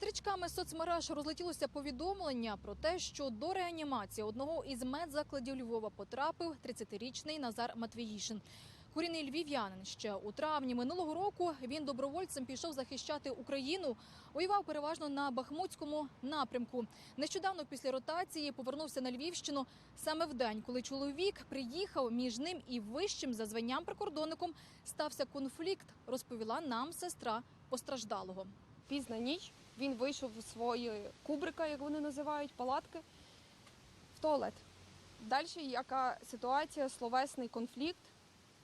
Стрічками соцмереж розлетілося повідомлення про те, що до реанімації одного із медзакладів Львова потрапив 30-річний Назар Матвіїшин. Корінний львів'янин ще у травні минулого року він добровольцем пішов захищати Україну. Воював переважно на Бахмутському напрямку. Нещодавно після ротації повернувся на Львівщину саме в день, коли чоловік приїхав між ним і вищим за званням прикордонником стався конфлікт. Розповіла нам сестра постраждалого. пізна ніч. Він вийшов з свої кубрика, як вони називають, палатки, в туалет. Далі яка ситуація, словесний конфлікт,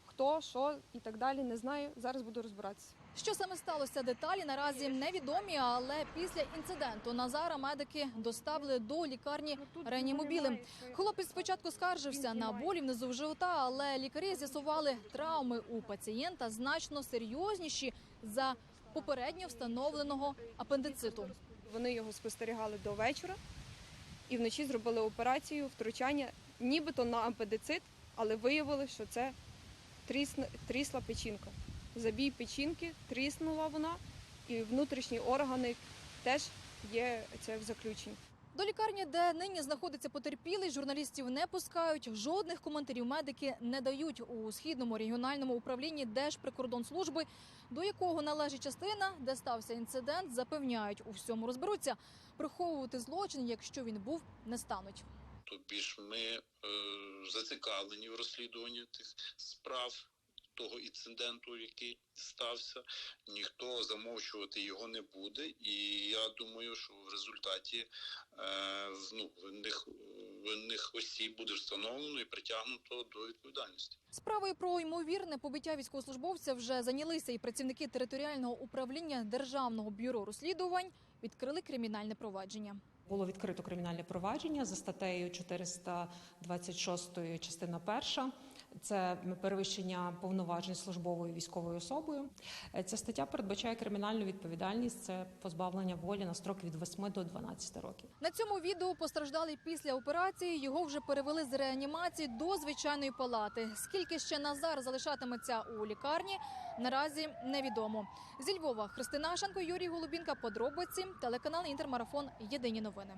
хто, що і так далі, не знаю. Зараз буду розбиратися. Що саме сталося деталі наразі невідомі, але після інциденту Назара медики доставили до лікарні реанімобілем. Хлопець спочатку скаржився на болі внизу в живота, але лікарі з'ясували травми у пацієнта значно серйозніші за попередньо встановленого апендициту. Вони його спостерігали до вечора і вночі зробили операцію втручання, нібито на апендицит, але виявили, що це трісла печінка. Забій печінки, тріснула вона, і внутрішні органи теж є це в заключенні. До лікарні, де нині знаходиться потерпілий, журналістів не пускають. Жодних коментарів медики не дають у східному регіональному управлінні Держприкордонслужби, до якого належить частина, де стався інцидент, запевняють у всьому розберуться. Приховувати злочин, якщо він був, не стануть. Тобі ж ми е, зацікавлені в розслідуванні тих справ того інциденту, який стався. Ніхто замовчувати його не буде. І я думаю, що в результаті е, ну, винних, винних осіб буде встановлено і притягнуто до відповідальності. Справою про ймовірне побиття військовослужбовця вже зайнялися і працівники територіального управління Державного бюро розслідувань відкрили кримінальне провадження. Було відкрито кримінальне провадження за статтею 426 частина 1. Це перевищення повноважень службовою військовою особою. Е, Ця стаття передбачає кримінальну відповідальність. Це позбавлення волі на строк від 8 до 12 років. На цьому відео постраждалий після операції. Його вже перевели з реанімації до звичайної палати. Скільки ще Назар залишатиметься у лікарні, наразі невідомо. Зі Львова Христина Ашенко, Юрій Голубінка. Подробиці телеканал Інтермарафон. Єдині новини.